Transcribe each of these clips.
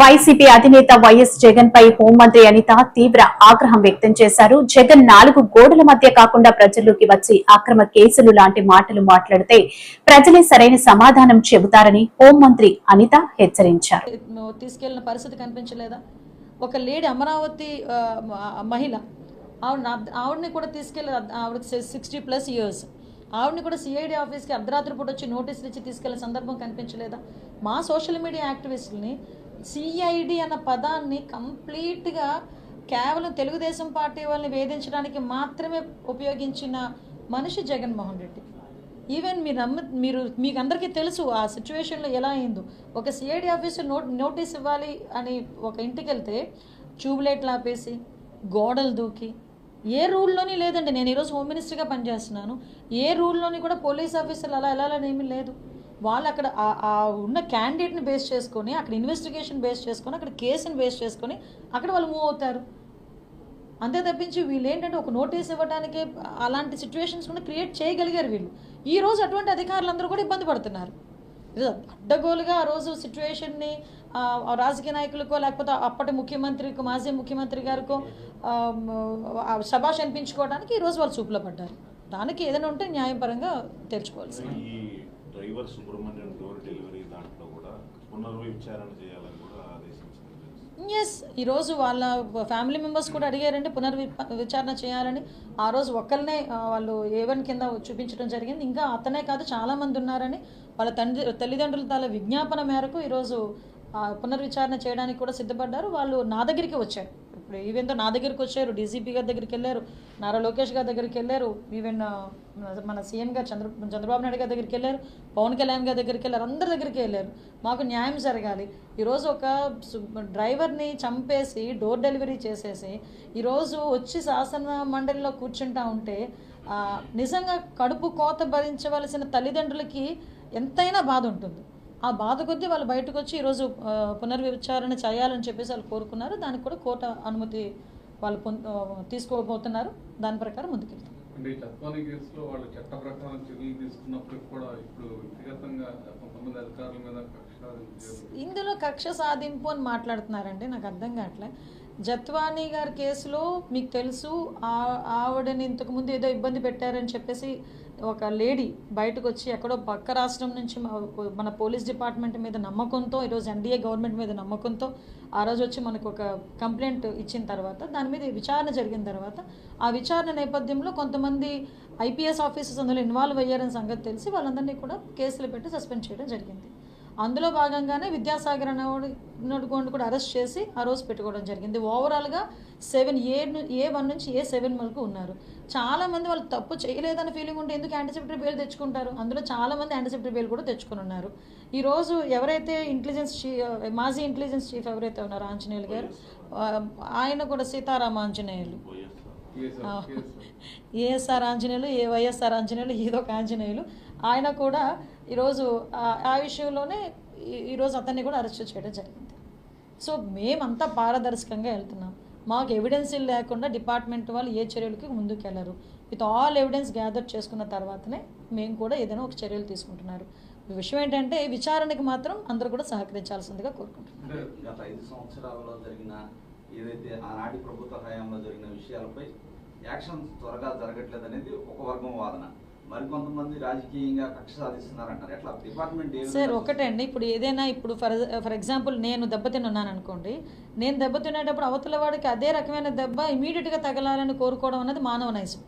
YCP అధినేత YS Jagan పై హోంమంత్రి అనిత తీవ్ర ఆగ్రహం వ్యక్తం చేశారు. జగన్ నాలుగు గోడల మధ్య కాకుండా ప్రజల్లోకి వచ్చి అక్రమ కేసులు లాంటి మాటలు మాట్లాడితే ప్రజలే సరైన సమాధానం చెబుతారని హోంమంత్రి అనిత హెచ్చరించారు. తీసుకెళ్ళిన తీసుకెళ్ళిన పరిస్థితి కనిపించలేదా? ఒక లేడీ అమరావతి మహిళ ఆవిడ ఆవిడని కూడా తీసుకెళ్ళి ఆవిడ సిక్స్టీ ప్లస్ ఇయర్స్ ఆవిడని కూడా సిఐడి ఆఫీస్కి అర్ధరాత్రి పూట వచ్చి నోటీసులు ఇచ్చి తీసుకెళ్ళే సందర్భం కనిపించలేదా? మా సోషల్ మీడియా యాక్టివిస్టుల్ని సిఐడి అన్న పదాన్ని కంప్లీట్గా కేవలం తెలుగుదేశం పార్టీ వాళ్ళని వేధించడానికి మాత్రమే ఉపయోగించిన మనిషి జగన్మోహన్ రెడ్డి. ఈవెన్ మీరు నమ్మ మీరు మీకు అందరికీ తెలుసు ఆ సిచ్యువేషన్లో ఎలా అయిందో. ఒక సిఐడి ఆఫీసర్ నోట్ నోటీస్ ఇవ్వాలి అని ఒక ఇంటికి వెళ్తే ట్యూబ్లైట్లు ఆపేసి గోడలు దూకి ఏ రూల్లోని లేదండి. నేను ఈరోజు హోమ్ మినిస్టర్గా పనిచేస్తున్నాను. ఏ రూల్లోని కూడా పోలీస్ ఆఫీసర్లు అలా వెళ్ళాలని ఏమీ లేదు. వాళ్ళు అక్కడ ఉన్న క్యాండిడేట్ని బేస్ చేసుకొని అక్కడ ఇన్వెస్టిగేషన్ బేస్ చేసుకొని అక్కడ కేసుని బేస్ చేసుకొని అక్కడ వాళ్ళు మూవ్ అవుతారు. అంతే తప్పించి వీళ్ళు ఏంటంటే ఒక నోటీస్ ఇవ్వడానికి అలాంటి సిచ్యువేషన్స్ కూడా క్రియేట్ చేయగలిగారు వీళ్ళు. ఈ రోజు అటువంటి అధికారులందరూ కూడా ఇబ్బంది పడుతున్నారు. అడ్డగోలుగా ఆ రోజు సిచ్యువేషన్ని రాజకీయ నాయకులకో లేకపోతే అప్పటి ముఖ్యమంత్రికో మాజీ ముఖ్యమంత్రి గారికో సభాష్ శభాష్ అనిపించుకోవడానికి ఈ రోజు వాళ్ళు చూపులో పడ్డారు. దానికి ఏదైనా ఉంటే న్యాయపరంగా తెరుచుకోవాల్సింది. డ్రైవర్ సుబ్రహ్మణ్యం డోర్ డెలివరీ దాంట్లో కూడా పునర్విచారణ చేయాలని కూడా ఆదేశించారు. ఎస్ ఈరోజు వాళ్ళ ఫ్యామిలీ మెంబర్స్ కూడా అడిగారండి పునర్వి విచారణ చేయాలని. ఆ రోజు ఒక్కరినే వాళ్ళు ఏవన్ కింద చూపించడం జరిగింది. ఇంకా అతనే కాదు చాలా మంది ఉన్నారని. వాళ్ళ తండ్రి తల్లిదండ్రుల తాల విజ్ఞాపన మేరకు ఈరోజు పునర్విచారణ చేయడానికి కూడా సిద్ధపడ్డారు. వాళ్ళు నా దగ్గరికి వచ్చారు. ఇప్పుడు ఈవెన్తో నా దగ్గరికి వచ్చారు డీజీపీ గారి దగ్గరికి వెళ్ళారు నారా లోకేష్ గారి దగ్గరికి వెళ్ళారు ఈవెన్ uh, మన సీఎం గారు చంద్ర చంద్రబాబు నాయుడు గారి దగ్గరికి వెళ్ళారు పవన్ కళ్యాణ్ గారి దగ్గరికి వెళ్ళారు అందరి దగ్గరికి వెళ్ళారు. మాకు న్యాయం జరగాలి. ఈరోజు ఒక సు- డ్రైవర్ని చంపేసి డోర్ డెలివరీ చేసేసి ఈరోజు వచ్చి శాసన మండలిలో కూర్చుంటా ఉంటే నిజంగా కడుపు కోత భరించవలసిన తల్లిదండ్రులకి ఎంతైనా బాధ ఉంటుంది. ఆ బాధ కొద్దీ వాళ్ళు బయటకు వచ్చి ఈరోజు పునర్విచారణ చేయాలని చెప్పేసి వాళ్ళు కోరుకున్నారు. దానికి కూడా కోర్టు అనుమతి వాళ్ళు తీసుకోబోతున్నారు. దాని ప్రకారం ముందుకెళ్తాం. అంటే ఈ చత్వాని కేసులో వాళ్ళు చట్ట ప్రకారం చర్యలు తీసుకున్నప్పటికి కూడా ఇప్పుడు వ్యక్తిగతంగా కొంతమంది అధికారుల మీద కక్ష సాధించారు. ఇందులో కక్ష సాధింపు అని మాట్లాడుతున్నారండి. నాకు అర్థం కావట్లే. జత్వానీ గారి కేసులో మీకు తెలుసు ఆ- ఆవిడని ఇంతకుముందు ఏదో ఇబ్బంది పెట్టారని చెప్పేసి ఒక లేడీ బయటకు వచ్చి ఎక్కడో పక్క రాష్ట్రం నుంచి మన పోలీస్ డిపార్ట్మెంట్ మీద నమ్మకంతో ఈరోజు ఎన్డీఏ గవర్నమెంట్ మీద నమ్మకంతో ఆ రోజు వచ్చి మనకు ఒక కంప్లైంట్ ఇచ్చిన తర్వాత దాని మీద విచారణ జరిగిన తర్వాత ఆ విచారణ నేపథ్యంలో కొంతమంది ఐపీఎస్ ఆఫీసర్స్ అందులో ఇన్వాల్వ్ అయ్యారని సంగతి తెలిసి వాళ్ళందరినీ కూడా కేసులు పెట్టి సస్పెండ్ చేయడం జరిగింది. అందులో భాగంగానే విద్యాసాగర్ అనేవాడు కూడా అరెస్ట్ చేసి ఆ రోజు పెట్టుకోవడం జరిగింది. ఓవరాల్గా సెవెన్ ఏ ఏ వన్ నుంచి ఏ సెవెన్ వరకు ఉన్నారు. చాలా మంది వాళ్ళు తప్పు చేయలేదన్న ఫీలింగ్ ఉంటే ఎందుకు యాంటిసిపేటరీ బెయిల్ తెచ్చుకుంటారు? అందులో చాలా మంది యాంటిసిపేటరీ బెయిల్ కూడా తెచ్చుకుని ఉన్నారు. ఈ రోజు ఎవరైతే ఇంటెలిజెన్స్ మాజీ ఇంటెలిజెన్స్ చీఫ్ ఎవరైతే ఉన్నారో ఆంజనేయులు గారు ఆయన కూడా Seetharama Anjaneyulu. ASR Anjaneyulu A YSR Anjaneyulu ఏదో ఒక ఆంజనేయులు. ఆయన కూడా ఈరోజు ఆ- విషయంలోనే ఈరోజు అతన్ని కూడా అరెస్ట్ చేయడం జరిగింది. సో మేమంతా పారదర్శకంగా వెళ్తున్నాం. మాకు ఎవిడెన్స్ లేకుండా డిపార్ట్మెంట్ వాళ్ళు ఏ చర్యలకి ముందుకెళ్ళరు. విత్ ఆల్ ఎవిడెన్స్ గ్యాదర్ చేసుకున్న తర్వాతనే మేము కూడా ఏదైనా ఒక చర్యలు తీసుకుంటున్నారు. విషయం ఏంటంటే విచారణకి మాత్రం అందరూ కూడా సహకరించాల్సిందిగా కోరుకుంటున్నారు గత ఐదు జరిగిన ఏదైతే ఆనాటి ప్రభుత్వ హయాంలో జరిగిన విషయాలపై యాక్షన్ త్వరగా జరగట్లేదు అనేది ఒక వర్గం వాదన. మరికొంతమంది రాజకీయంగా కక్ష సాధిస్తున్నారంటారు. ఎట్లా? డిపార్ట్మెంట్ ఏ సార్ ఒకటే అండి ఇప్పుడు ఏదైనా ఇప్పుడు ఫర్ ఫర్ ఎగ్జాంపుల్ నేను దెబ్బతిని ఉన్నాను అనుకోండి నేను దెబ్బతినేటప్పుడు అవతల వాడికి అదే రకమైన దెబ్బ ఇమీడియట్గా తగలాలని కోరుకోవడం అనేది మానవ నైజం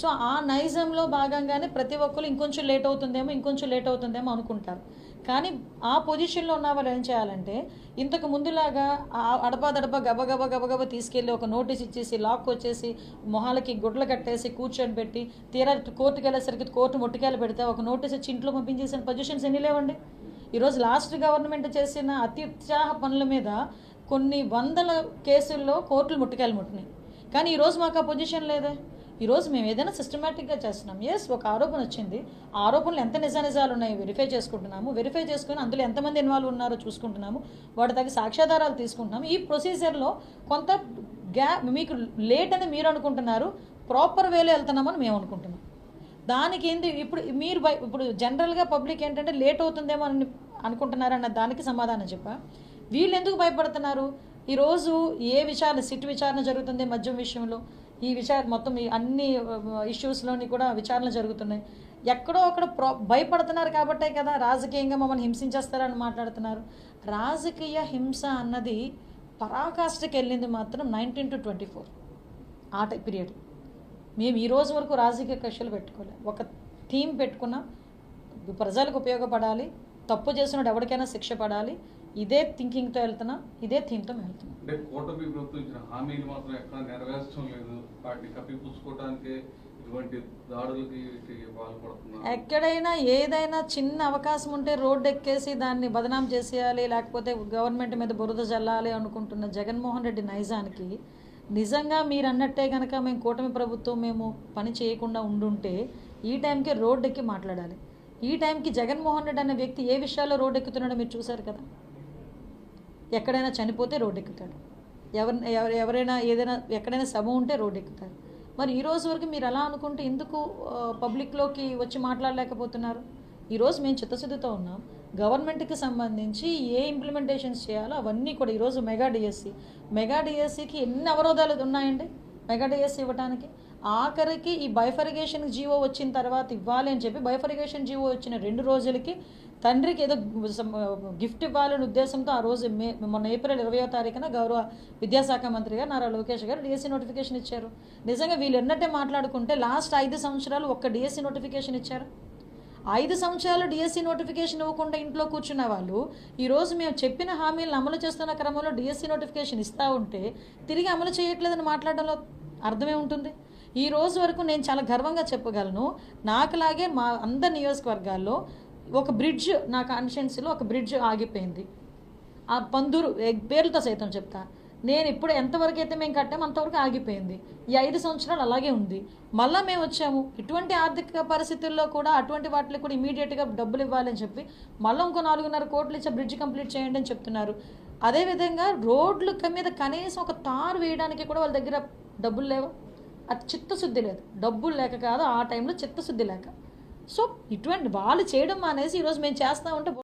సో ఆ నైజంలో భాగంగానే ప్రతి ఒక్కరు ఇంకొంచెం లేట్ అవుతుందేమో ఇంకొంచెం లేట్ అవుతుందేమో అనుకుంటారు. కానీ ఆ పొజిషన్లో ఉన్న వాళ్ళు ఏం చేయాలంటే ఇంతకు ముందులాగా ఆ గబగబ గబగబ తీసుకెళ్ళి ఒక నోటీస్ ఇచ్చేసి లాక్ వచ్చేసి మొహాలకి గుడ్లు కట్టేసి కూర్చొని పెట్టి తీరా కోర్టుకి వెళ్ళేసరికి కోర్టు ముట్టుకెళ్ళి పెడితే ఒక నోటీస్ ఇచ్చి ఇంట్లో పంపించేసిన పొజిషన్స్ ఎన్ని లేవండి? ఈరోజు లాస్ట్ గవర్నమెంట్ చేసిన అత్యుత్సాహ పనుల మీద కొన్ని వందల కేసుల్లో కోర్టులు ముట్టుకాయలు ముట్టినాయి. కానీ ఈరోజు మాకు ఆ పొజిషన్ లేదే. ఈరోజు మేము ఏదైనా సిస్టమేటిక్గా చేస్తున్నాం. ఎస్ ఒక ఆరోపణ వచ్చింది. ఆ ఆరోపణలు ఎంత నిజానిజాలు ఉన్నాయి వెరిఫై చేసుకుంటున్నాము. వెరిఫై చేసుకుని అందులో ఎంతమంది ఇన్వాల్వ్ ఉన్నారో చూసుకుంటున్నాము. వాటి తగ్గ సాక్ష్యాధారాలు తీసుకుంటున్నాము. ఈ ప్రొసీజర్లో కొంత గ్యా మీకు లేట్ అని మీరు అనుకుంటున్నారు. ప్రాపర్ వేలో వెళ్తున్నామని మేము అనుకుంటున్నాం. దానికి ఏంది? ఇప్పుడు మీరు బయ- ఇప్పుడు జనరల్గా పబ్లిక్ ఏంటంటే లేట్ అవుతుందేమో అని అనుకుంటున్నారన్న దానికి సమాధానం చెప్పా. వీళ్ళు ఎందుకు భయపడుతున్నారు? ఈరోజు ఏ విచారణ సిట్ విచారణ జరుగుతుంది మద్యం విషయంలో? ఈ విషయాలు మొత్తం ఈ అన్ని ఇష్యూస్లోని కూడా విచారణ జరుగుతున్నాయి. ఎక్కడో అక్కడ ప్రో భయపడుతున్నారు కాబట్టే కదా రాజకీయంగా మమ్మల్ని హింసించేస్తారని మాట్లాడుతున్నారు. రాజకీయ హింస అన్నది పరాకాష్ఠకి వెళ్ళింది మాత్రం నైన్టీన్ టు ట్వంటీ ఫోర్ ఆ పీరియడ్ మేము ఈ రోజు వరకు రాజకీయ కక్షలు పెట్టుకోలేదు ఒక థీమ్ పెట్టుకున్నాం. ప్రజలకు ఉపయోగపడాలి. తప్పు చేసినప్పుడు ఎవరికైనా శిక్ష పడాలి. ఇదే థింకింగ్తో వెళ్తున్నాం ఇదే థీమ్తో మేము వెళ్తున్నాం. అంటే కూటమి ప్రభుత్వం ఇచ్చిన హామీలు మాత్రం ఎక్కడ నెరవేర్చడం లేదు. వాటిని కప్పిపుచ్చుకోవడానికి ఇటువంటి దాడులకి వీటికి పాల్పడుతున్నారు ఎక్కడైనా ఏదైనా చిన్న అవకాశం ఉంటే రోడ్డు ఎక్కేసి దాన్ని బదనాం చేసేయాలి లేకపోతే గవర్నమెంట్ మీద బురద జల్లాలి అనుకుంటున్న జగన్మోహన్ రెడ్డి నైజానికి నిజంగా మీరు అన్నట్టే కనుక మేము కూటమి ప్రభుత్వం మేము పని చేయకుండా ఉండుంటే ఈ టైంకి రోడ్డు ఎక్కి మాట్లాడాలి. ఈ టైంకి జగన్మోహన్ రెడ్డి అనే వ్యక్తి ఏ విషయాల్లో రోడ్డు ఎక్కుతున్నాడో మీరు చూశారు కదా? ఎక్కడైనా చనిపోతే రోడ్డు ఎక్కుతాడు ఎవరి ఎవరు ఎవరైనా ఏదైనా ఎక్కడైనా సభ ఉంటే రోడ్డు ఎక్కుతారు మరి ఈ రోజు వరకు మీరు అలా అనుకుంటే ఎందుకు పబ్లిక్లోకి వచ్చి మాట్లాడలేకపోతున్నారు? ఈరోజు మేము చిత్తశుద్ధితో ఉన్నాం. గవర్నమెంట్కి సంబంధించి ఏ ఇంప్లిమెంటేషన్స్ చేయాలో అవన్నీ కూడా ఈరోజు మెగా డిఎస్సి మెగా డిఎస్సికి ఎన్ని అవరోధాలు ఉన్నాయండి? మెగా డిఎస్సి ఇవ్వడానికి ఆఖరికి ఈ బైఫరిగేషన్ జీవో వచ్చిన తర్వాత ఇవ్వాలి అని చెప్పి బైఫరిగేషన్ జీవో వచ్చిన రెండు రోజులకి తండ్రికి ఏదో గిఫ్ట్ ఇవ్వాలనే ఉద్దేశంతో ఆ రోజు మే మొన్న ఏప్రిల్ ఇరవయో తారీఖున గౌరవ విద్యాశాఖ మంత్రి గారు నారా లోకేష్ గారు డిఎస్సి నోటిఫికేషన్ ఇచ్చారు. నిజంగా వీళ్ళు ఎన్నట్టే మాట్లాడుకుంటే లాస్ట్ ఐదు సంవత్సరాలు ఒక్క డిఎస్సీ నోటిఫికేషన్ ఇచ్చారు. ఐదు సంవత్సరాలు డిఎస్సీ నోటిఫికేషన్ ఇవ్వకుండా ఇంట్లో కూర్చున్న వాళ్ళు ఈరోజు మేము చెప్పిన హామీలను అమలు చేస్తున్న క్రమంలో డిఎస్సీ నోటిఫికేషన్ ఇస్తూ ఉంటే తిరిగి అమలు చేయట్లేదని మాట్లాడడంలో అర్థమే ఉంటుంది. ఈ రోజు వరకు నేను చాలా గర్వంగా చెప్పగలను నాకులాగే మా అందరి నియోజకవర్గాల్లో ఒక బ్రిడ్జ్ నా కాన్షియన్స్లో ఒక బ్రిడ్జ్ ఆగిపోయింది. ఆ పందురు పేర్లతో సైతం చెప్తా నేను ఇప్పుడు ఎంతవరకు అయితే మేము కట్టాము అంతవరకు ఆగిపోయింది. ఈ ఐదు సంవత్సరాలు అలాగే ఉంది. మళ్ళీ మేము వచ్చాము. ఇటువంటి ఆర్థిక పరిస్థితుల్లో కూడా అటువంటి వాటికి కూడా ఇమీడియట్గా డబ్బులు ఇవ్వాలని చెప్పి మళ్ళీ ఇంకో నాలుగున్నర కోట్లు ఇచ్చే బ్రిడ్జ్ కంప్లీట్ చేయండి అని చెప్తున్నారు. అదేవిధంగా రోడ్ల మీద కనీసం ఒక తారు వేయడానికి కూడా వాళ్ళ దగ్గర డబ్బులు లేవు. అది చిత్తశుద్ధి లేదు. డబ్బులు లేక కాదు ఆ టైంలో చిత్తశుద్ధి లేక. సో ఇటువంటి వాళ్ళు చేయడం అనేసి ఈరోజు మేము చేస్తా ఉంటే